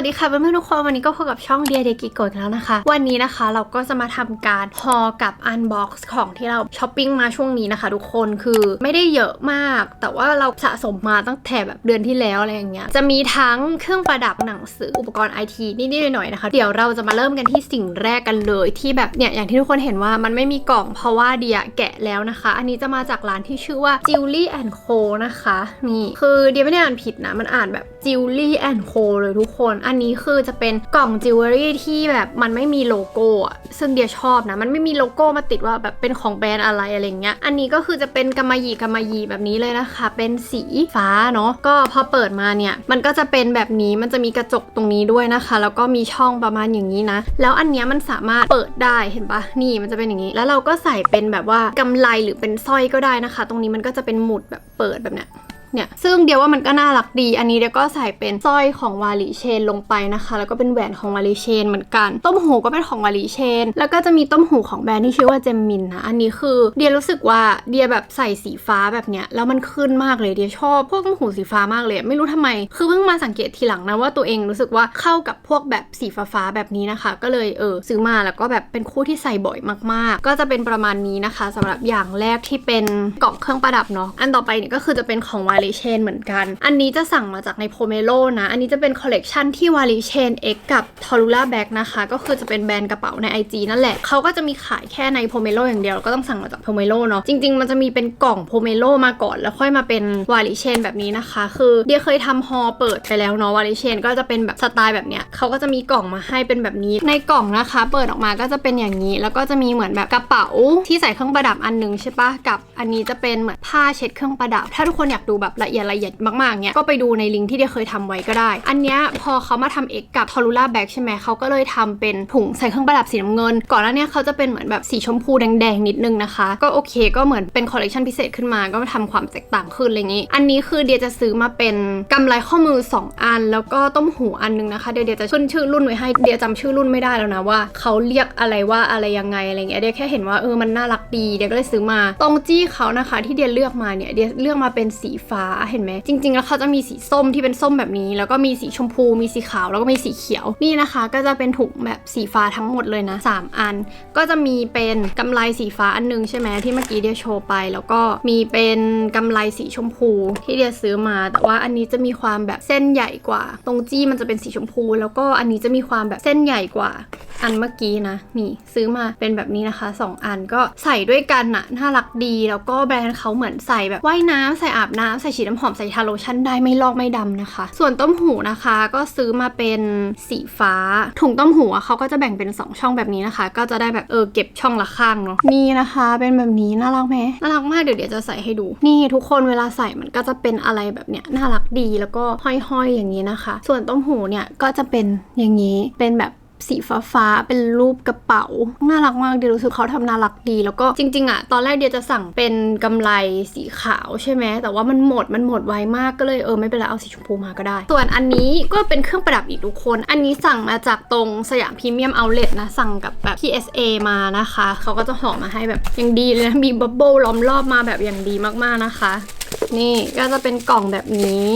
วัสดีค่ะเพื่อนๆทุกคนวันนี้ก็พบกับช่องเดียเดกิโกดแล้วนะคะ วันนี้นะคะเราก็จะมาทำการฮอกับอันบ็อกซ์ของที่เราช้อปปิ้งมาช่วงนี้นะคะ ทุกคนคือไม่ได้เยอะมาก แต่ว่าเราสะสมมาตั้งแต่แบบเดือนที่แล้วอะไรอย่างเงี้ยจะมีทั้งเครื่องประดับหนังสืออุปกรณ์ไอทีนิดๆหน่อยๆนะคะเดี๋ยวเราจะมาเริ่มกันที่สิ่งแรกกันเลยที่แบบเนี่ยอย่างที่ทุกคนเห็นว่ามันไม่มีกล่องเพราะว่าเดียแกะแล้วนะคะ อันนี้จะมาจากร้านที่ชื่อว่า Jewelry and Co นะคะนี่คือเดียไม่ได้อ่านผิดนะมันอ่านแบบ Jewelry and Co เลยทุกคน อันนี้คือจะเป็นกล่องจิวเวลรี่ที่แบบมันไม่มีโลโก้อะซึ่งเดียชอบนะ มันไม่มีโลโก้มาติดว่าแบบเป็นของแบรนด์อะไรอะไรเงี้ย อันนี้ก็คือจะเป็นกำมะหยี่กำมะหยี่แบบนี้เลยนะคะ เป็นสีฟ้าเนาะ ก็พอเปิดมาเนี่ย มันก็จะเป็นแบบนี้ มันจะมีกระจกตรงนี้ด้วยนะคะ แล้วก็มีช่องประมาณอย่างนี้นะ แล้วอันเนี้ยมันสามารถเปิดได้ เห็นปะนี่มันจะเป็นอย่างนี้ แล้วเราก็ใส่เป็นแบบว่ากำไลหรือเป็นสร้อยก็ได้นะคะ ตรงนี้มันก็จะเป็นหมุดแบบเปิดแบบเนี้ย เนี่ยซึ่งเดียวว่ามันก็น่ารักดี อันนี้เดียวก็ใส่เป็นสร้อยของวาลีเชนลงไปนะคะ แล้วก็เป็นแหวนของวาลีเชนเหมือนกัน ต้มหูก็เป็นของวาลีเชน แล้วก็จะมีต้มหูของแบรนด์ที่ชื่อว่าเจมมินนะอันนี้คือเดียรู้สึกว่าเดียแบบใส่สีฟ้าแบบเนี้ยแล้วมันขึ้นมากเลยเดียชอบพวกต้มหูสีฟ้ามากเลย ไม่รู้ทำไม คือเพิ่งมาสังเกตทีหลังนะว่าตัวเองรู้สึกว่าเข้ากับพวกแบบสีฟ้าๆแบบนี้นะคะ ก็เลยเออซื้อมาแล้วก็แบบเป็นคู่ที่ใส่บ่อยมากๆ ก็จะเป็นประมาณนี้นะคะสำหรับอย่างแรกที่เป็นกล่องเครื่องประดับเนาะอันต่อไปเนี่ยก็คือจะเป็นของวาาลีเชนเหมือนกัน อันนี้จะสั่งมาจากในโพเมโลนะ อันนี้จะเป็นคอลเลกชันที่วาลีเชน X กับทอรูล่าแบ็กนะคะ ก็คือจะเป็นแบรนด์กระเป๋าใน IG นั่นแหละ เขาก็จะมีขายแค่ในโพเมโลอย่างเดียว ก็ต้องสั่งมาจากโพเมโลเนาะ จริง ๆ มันจะมีเป็นกล่องโพเมโลมาก่อน แล้วค่อยมาเป็นวาลีเชนแบบนี้นะคะ คือเดียเคยทำฮอเปิดไปแล้วเนาะวาลีเชนก็จะเป็นแบบสไตล์แบบเนี้ยเขาก็จะมีกล่องมาให้เป็นแบบนี้ ในกล่องนะคะ เปิดออกมาก็จะเป็นอย่างนี้ แล้วก็จะมีเหมือนแบบกระเป๋าที่ใส่เครื่องประดับอันหนึงใช่ปะกับ อันนี้จะเป็นเหมือนผ้าเช็ดเครื่องประดับ ถ้าทุกคนอยากดูแบบละเอียดละเอียดมากๆเนี้ยก็ไปดูในลิงก์ที่เดียเคยทำไว้ก็ได้ อันเนี้ยพอเขามาทำเอกกับทอรูล่าแบ็กใช่ไหมเขาก็เลยทำเป็นถุงใส่เครื่องประดับสีน้ำเงิน ก่อนหน้านี้เขาจะเป็นเหมือนแบบสีชมพูแดงๆนิดนึงนะคะ ก็โอเค ก็เหมือนเป็นคอลเลกชันพิเศษขึ้นมาก็มาทำความแตกต่างขึ้นอะไรอย่างงี้ อันนี้คือเดียจะซื้อมาเป็นกำไรข้อมือ 2 อัน แล้วก็ต้มหูอันนึงนะคะเดียเดียจะขึ้นชื่อรุ่นไว้ให้เดียจำชื่อรุ่นไม่ได้แล้วนะว่าเขาเรียกอะไรว่าอะไรยังไงอะไรเงี้ยเดียแค่เห็นว่าเออมันน่ารักดีเดียก็เลยซื้อมาตรงจี้เขานะคะที่เดียเลือกมาเนี่ยเดียเลือกมาเป็นสีฟ้าเห็นไหมจริง ๆ แล้วเขาจะมีสีส้มที่เป็นส้มแบบนี้ แล้วก็มีสีชมพู มีสีขาวแล้วก็มีสีเขียวนี่นะคะ ก็จะเป็นถุงแบบสีฟ้าทั้งหมดเลยนะสามอัน ก็จะมีเป็นกำไรสีฟ้าอันหนึงใช่ไหมที่เมื่อกี้เดียโชว์ไป แล้วก็มีเป็นกำไรสีชมพู ที่เดียซื้อมา แต่ว่าอันนี้จะมีความแบบเส้นใหญ่กว่า ตรงจี้มันจะเป็นสีชมพู แล้วก็อันนี้จะมีความแบบเส้นใหญ่กว่าอันเมื่อกี้นะนี่ซื้อมาเป็นแบบนี้นะคะ 2 อันก็ใส่ด้วยกันน่ะน่ารักดี แล้วก็แบรนด์เขาเหมือนใส่แบบว่ายน้ำใส่อาบน้ำใส่ฉีดน้ำหอมใส่ทาโลชั่นได้ไม่ลอกไม่ดำนะคะ ส่วนต้มหูนะคะก็ซื้อมาเป็นสีฟ้า ถุงต้มหูเขาก็จะแบ่งเป็น 2 ช่องแบบนี้นะคะ ก็จะได้แบบเออเก็บช่องละข้างเนาะนี่นะคะเป็นแบบนี้น่ารักไหมน่ารักมากเดี๋ยวเดี๋ยวจะใส่ให้ดู นี่ทุกคนเวลาใส่มันก็จะเป็นอะไรแบบเนี้ยน่ารักดีแล้วก็ห้อยๆอย่างนี้นะคะ ส่วนต้มหูเนี่ยก็จะเป็นอย่างนี้เป็นแบบ สีฟ้าฟ้าๆเป็นรูปกระเป๋า น่ารักมากเดียรู้สึกเขาทำน่ารักดี แล้วก็จริง ๆอะตอนแรกเดียจะสั่งเป็นกำไรสีขาวใช่ไหมแต่ว่ามันหมดมันหมดไวมากก็เลยเออไม่เป็นไรเอาสีชมพูมาก็ได้ ส่วนอันนี้ก็เป็นเครื่องประดับอีกทุกคน อันนี้สั่งมาจากตรงสยามพรีเมียมเอาเลทนะสั่งกับแบบ PSA มานะคะเขาก็จะห่อมาให้แบบอย่างดีเลยนะมีบับเบิ้ลล้อมรอบมาแบบอย่างดีมากๆนะคะ นี่ก็จะเป็นกล่องแบบนี้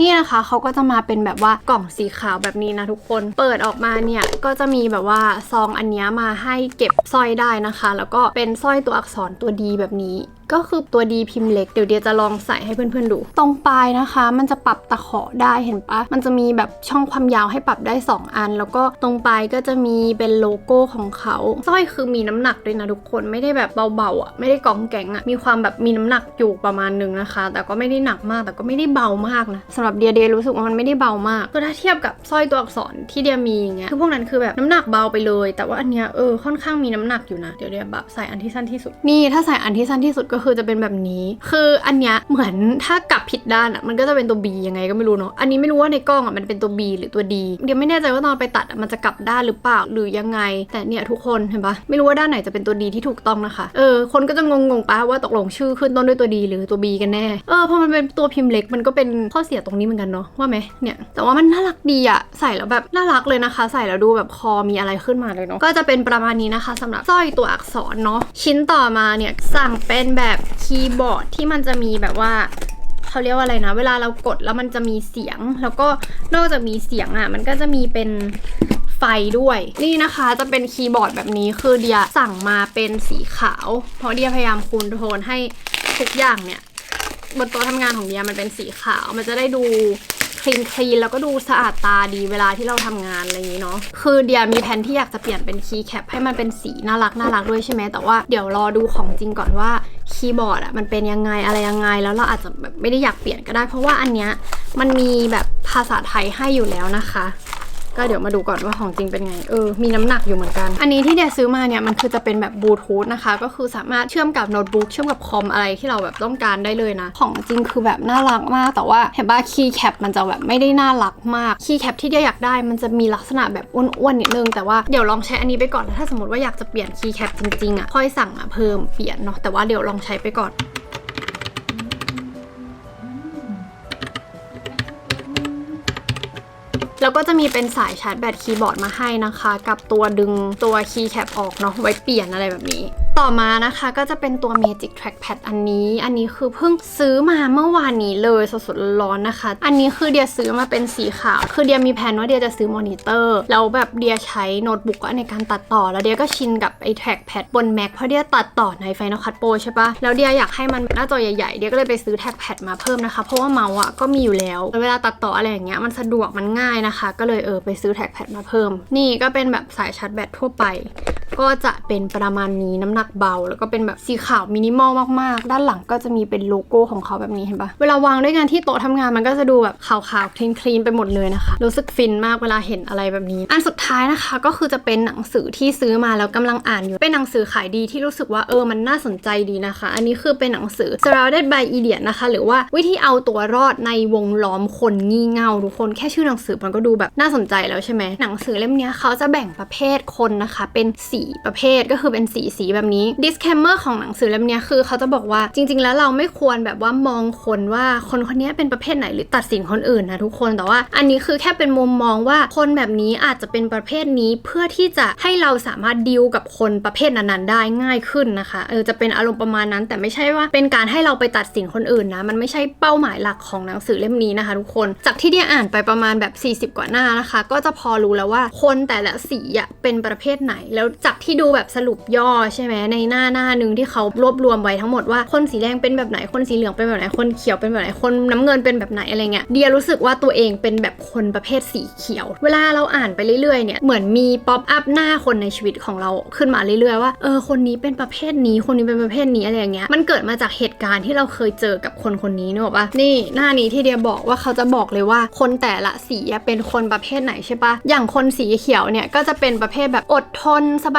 นี่นะคะเขาก็จะมาเป็นแบบว่ากล่องสีขาวแบบนี้นะทุกคน เปิดออกมาเนี่ยก็จะมีแบบว่าซองอันนี้มาให้เก็บสร้อยได้นะคะ แล้วก็เป็นสร้อยตัวอักษรตัวดีแบบนี้ ก็คือตัวดีพิมพ์เล็กเดี๋ยวเดียจะลองใส่ให้เพื่อนๆดู ตรงปลายนะคะ มันจะปรับตะขอได้เห็นปะมันจะมีแบบช่องความยาวให้ปรับได้ 2 อัน แล้วก็ตรงปลายก็จะมีเป็นโลโก้ของเขาสร้อยคือมีน้ำหนักด้วยนะทุกคนไม่ได้แบบเบาๆอะไม่ได้กองแกงอะมีความแบบมีน้ำหนักอยู่ประมาณนึงนะคะ แต่ก็ไม่ได้หนักมากแต่ก็ไม่ได้เบามากนะสำหรับเดียเดียรู้สึกว่ามันไม่ได้เบามากคือถ้าเทียบกับสร้อยตัวอักษรที่เดียมีอย่างเงี้ยคือพวกนั้นคือแบบน้ำหนักเบาไปเลย แต่ว่าอันเนี้ยเออค่อนข้างมีน้ำหนักอยู่นะเดี๋ยวเดียแบบใส่อันที่สั้นที่สุดนี่ถ้าใส่อันที่สั้นที่สุดก็ก็คือจะเป็นแบบนี้ คืออันเนี้ยเหมือนถ้ากลับผิดด้านอะมันก็จะเป็นตัว B ยังไงก็ไม่รู้เนาะ อันนี้ไม่รู้ว่าในกล้องอะมันเป็นตัว B หรือตัว D เดี๋ยวไม่แน่ใจว่าตอนไปตัดอะมันจะกลับด้านหรือเปล่าหรือยังไง แต่เนี่ยทุกคนเห็นปะไม่รู้ว่าด้านไหนจะเป็นตัว D ที่ถูกต้องนะคะ เออคนก็จะงงๆปะว่าตกลงชื่อขึ้นต้นด้วยตัว D หรือตัว B กันแน่ เออพอมันเป็นตัวพิมพ์เล็กมันก็เป็นข้อเสียตรงนี้เหมือนกันเนาะว่าไหมเนี่ยแต่ว่ามันน่ารักดีอะใส่แล้วแบบน่ารักเลยนะคะ ใส่แล้วดูแบบคอมีอะไรขึ้นมาเลยเนาะก็จะเป็นประมาณนี้นะคะสำหรับสร้อยตัวอักษรเนาะชิ้นต่อมาเนี่ยสั่งเป็นแบบคีย์บอร์ดที่มันจะมีแบบว่าเขาเรียกว่าอะไรนะ เวลาเรากดแล้วมันจะมีเสียง แล้วก็นอกจากมีเสียงอะ มันก็จะมีเป็นไฟด้วย นี่นะคะจะเป็นคีย์บอร์ดแบบนี้คือเดียสั่งมาเป็นสีขาว เพราะเดียพยายามคูณโทนให้ทุกอย่างเนี่ยบนโต๊ะทำงานของเดียมันเป็นสีขาว มันจะได้ดู คลีนคลีนแล้วก็ดูสะอาดตาดีเวลาที่เราทำงานอะไรอย่างนี้เนาะคือเดียมีแผนที่อยากจะเปลี่ยนเป็นคีย์แคปให้มันเป็นสีน่ารักน่ารักด้วยใช่ไหมแต่ว่าเดี๋ยวรอดูของจริงก่อนว่าคีย์บอร์ดอะมันเป็นยังไงอะไรยังไง แล้วเราอาจจะแบบไม่ได้อยากเปลี่ยนก็ได้ เพราะว่าอันเนี้ยมันมีแบบภาษาไทยให้อยู่แล้วนะคะ ก็เดี๋ยวมาดูก่อนว่าของจริงเป็นไง เออ มีน้ำหนักอยู่เหมือนกัน อันนี้ที่เดียซื้อมาเนี่ย มันคือจะเป็นแบบบลูทูธนะคะ ก็คือสามารถเชื่อมกับโน้ตบุ๊ก เชื่อมกับคอมอะไรที่เราแบบต้องการได้เลยนะ ของจริงคือแบบน่ารักมาก แต่ว่าเห็นป่ะคีย์แคปมันจะแบบไม่ได้น่ารักมาก คีย์แคปที่เดียอยากได้ มันจะมีลักษณะแบบอ้วนๆนิดนึง แต่ว่าเดี๋ยวลองใช้อันนี้ไปก่อน แล้วถ้าสมมติว่าอยากจะเปลี่ยนคีย์แคปจริงๆอะ ค่อยสั่งมาเพิ่มเปลี่ยนเนาะ แต่ว่าเดี๋ยวลองใช้ไปก่อน แล้วก็จะมีเป็นสายชาร์จแบตคีย์บอร์ดมาให้นะคะ กับตัวดึงตัวคีย์แคปออกเนาะไว้เปลี่ยนอะไรแบบนี้ ต่อมานะคะก็จะเป็นตัว Magic Trackpad อันนี้ อันนี้คือเพิ่งซื้อมาเมื่อวานนี้เลยสดๆร้อนๆนะคะ อันนี้คือเดียซื้อมาเป็นสีขาว คือเดียมีแผนว่าเดียจะซื้อมอนิเตอร์แล้วแบบเดียใช้โน้ตบุ๊กในการตัดต่อ แล้วเดียก็ชินกับไอ้ Trackpad บน Mac เพราะเดียตัดต่อใน Final Cut Pro ใช่ปะแล้วเดียอยากให้มันหน้าจอใหญ่ๆ เดียก็เลยไปซื้อ Trackpad มาเพิ่มนะคะ เพราะว่าเมาส์อะก็มีอยู่แล้ว เวลาตัดต่ออะไรอย่างเงี้ยมันสะดวกมันง่ายนะคะ ก็เลยเออไปซื้อ Trackpad มาเพิ่ม นี่ก็เป็นแบบสายชาร์จแบตทั่วไป ก็จะเป็นประมาณนี้น้ำหนักเบา แล้วก็เป็นแบบสีขาวมินิมอลมากๆ ด้านหลังก็จะมีเป็นโลโก้ของเขาแบบนี้เห็นปะเวลาวางด้วยกันที่โต๊ะทำงานมันก็จะดูแบบขาวๆคลีนคลนไปหมดเลยนะคะ รู้สึกฟินมากเวลาเห็นอะไรแบบนี้ อันสุดท้ายนะคะก็คือจะเป็นหนังสือที่ซื้อมาแล้วกำลังอ่านอยู่ เป็นหนังสือขายดีที่รู้สึกว่าเออมันน่าสนใจดีนะคะ อันนี้คือเป็นหนังสือ Surrounded by Idiot นะคะ หรือว่าวิธีเอาตัวรอดในวงล้อมคนงี่เง่าทุกคนแค่ชื่อหนังสือมันก็ดูแบบน่าสนใจแล้วใช่ไหมหนังสือเล่มนี้เขาจะแบ่งประเภทคนนะคะ เป็นสีประเภทก็คือเป็นสีสีแบบนี้ disclaimer ของหนังสือเล่มนี้คือเขาจะบอกว่าจริง ๆ แล้วเราไม่ควรแบบว่ามองคนว่าคนคนนี้เป็นประเภทไหนหรือตัดสินคนอื่นนะทุกคนแต่ว่า อันนี้คือแค่เป็นมุมมองว่าคนแบบนี้อาจจะเป็นประเภทนี้เพื่อที่จะให้เราสามารถดีลกับคนประเภทนั้นๆได้ง่ายขึ้นนะคะเออจะเป็นอารมณ์ประมาณนั้น แต่ไม่ใช่ว่าเป็นการให้เราไปตัดสินคนอื่นนะมันไม่ใช่เป้าหมายหลักของหนังสือเล่มนี้นะคะ ทุกคน จากที่เดียอ่านไปประมาณแบบ 40 กว่าหน้านะคะ ก็จะพอรู้แล้วว่าคนแต่ละสีอะเป็นประเภทไหนแล้วจากที่ดูแบบสรุปย่อใช่ไหมในหน้าหน้าหนึ่งที่เขารวบรวมไว้ทั้งหมดว่าคนสีแดงเป็นแบบไหนคนสีเหลืองเป็นแบบไหนคนเขียวเป็นแบบไหนคนน้ำเงินเป็นแบบไหนอะไรเงี้ยเดียรู้สึกว่าตัวเองเป็นแบบคนประเภทสีเขียว เวลาเราอ่านไปเรื่อยๆเนี่ยเหมือนมีป๊อปอัพหน้าคนในชีวิตของเราขึ้นมาเรื่อยๆว่าเออคนนี้เป็นประเภทนี้คนนี้เป็นประเภทนี้อะไรอย่างเงี้ยมันเกิดมาจากเหตุการณ์ที่เราเคยเจอกับคนคนนี้นึกออกปะนี่หน้านี้ที่เดียบอกว่าเขาจะบอกเลยว่าคนแต่ละสีเป็นคนประเภทไหนใช่ปะอย่างคนสีเขียวเนี่ยก็จะเป็นประเภทแบบอดทนสบ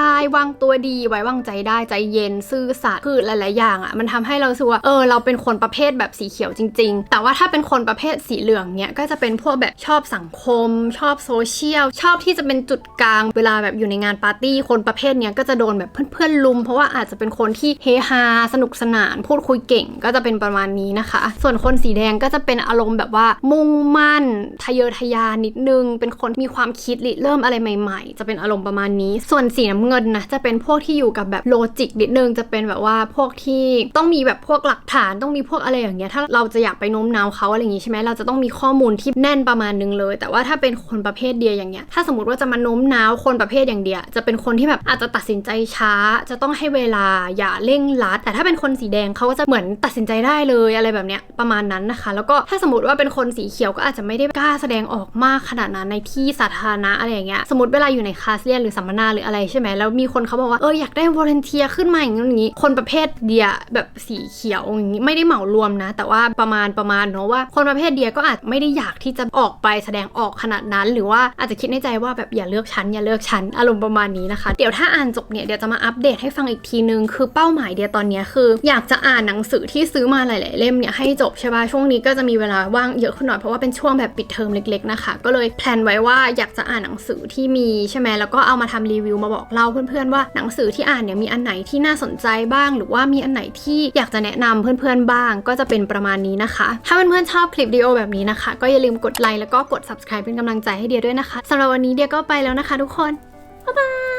ายวางตัวดีไว้วางใจได้ใจเย็นซื่อสัตย์คือหลาย ๆ อย่างอะมันทำให้เราสึกว่าเออเราเป็นคนประเภทแบบสีเขียวจริง ๆ แต่ว่าถ้าเป็นคนประเภทสีเหลืองเนี่ยก็จะเป็นพวกแบบชอบสังคม ชอบโซเชียลชอบที่จะเป็นจุดกลางเวลาแบบอยู่ในงานปาร์ตี้คนประเภทเนี้ยก็จะโดนแบบเพื่อน ๆ ลุม เพราะว่าอาจจะเป็นคนที่เฮฮาสนุกสนาน พูดคุยเก่งก็จะเป็นประมาณนี้นะคะ ส่วนคนสีแดงก็จะเป็นอารมณ์แบบว่ามุ่งมั่นทะเยอทะยานนิดนึง เป็นคนมีความคิดริเริ่มอะไรใหม่ ๆ จะเป็นอารมณ์ประมาณนี้ส่วนนสีน้ำเงินนะจะเป็นพวกที่อยู่กับแบบโลจิกนิดนึงจะเป็นแบบว่าพวกที่ต้องมีแบบพวกหลักฐานต้องมีพวกอะไรอย่างเงี้ยถ้าเราจะอยากไปโน้มน้าวเขาอะไรอย่างงี้ใช่ไหมเราจะต้องมีข้อมูลที่แน่นประมาณนึงเลย แต่ว่าถ้าเป็นคนประเภทเดียอย่างเงี้ยถ้าสมมติว่าจะมาโน้มน้าวคนประเภทอย่างเดียจะเป็นคนที่แบบอาจจะตัดสินใจช้า จะต้องให้เวลาอย่าเร่งรัด แต่ถ้าเป็นคนสีแดงเขาก็จะเหมือนตัดสินใจได้เลยอะไรแบบเนี้ยประมาณนั้นนะคะ แล้วก็ถ้าสมมติว่าเป็นคนสีเขียวก็อาจจะไม่ได้กล้าแสดงออกมากขนาดนั้นในที่สาธารณะอะไรอย่างเงี้ยสมมติเวลาอยู่ในคลาสเรียนหรือสัมมนาหรืออะไรใช่ไหมแล้วมีคนเขาบอกว่าเอออยากได้วอร์เนเทียขึ้นมาอย่างนี้ คนประเภทเดียแบบสีเขียวอย่างนี้ไม่ได้เหมารวมนะ แต่ว่าประมาณประมาณเนาะว่า คนประเภทเดียก็อาจไม่ได้อยากที่จะออกไปแสดงออกขนาดนั้น หรือว่าอาจจะคิดในใจว่าแบบอย่าเลือกฉันอย่าเลือกฉันอารมณ์ประมาณนี้นะคะ เดี๋ยวถ้าอ่านจบเนี่ยเดี๋ยวจะมาอัปเดตให้ฟังอีกทีนึง คือเป้าหมายเดียตอนนี้คือ อยากจะอ่านหนังสือที่ซื้อมาหลาย ๆ เล่มเนี่ยให้จบใช่ป่ะช่วงนี้ก็จะมีเวลาว่างเยอะขึ้นหน่อยเพราะว่าเป็นช่วงแบบปิดเทอมเล็ก ๆ นะคะ ก็เลยแพลนไว้ว่าอยากจะอ่านหนังสือที่มีใช่ไหมแล้วก็เอามาทำรีวิวมาบอกเล่าเพื่อนๆว่าหนังสือที่อ่านเนี่ยมีอันไหนที่น่าสนใจบ้าง หรือว่ามีอันไหนที่อยากจะแนะนำเพื่อนๆบ้าง ก็จะเป็นประมาณนี้นะคะ ถ้าเพื่อนๆชอบคลิปวิดีโอแบบนี้นะคะ ก็อย่าลืมกดไลค์แล้วก็กด subscribe เป็นกำลังใจให้เดียด้วยนะคะสำหรับวันนี้เดียก็ไปแล้วนะคะ ทุกคนบ๊ายบาย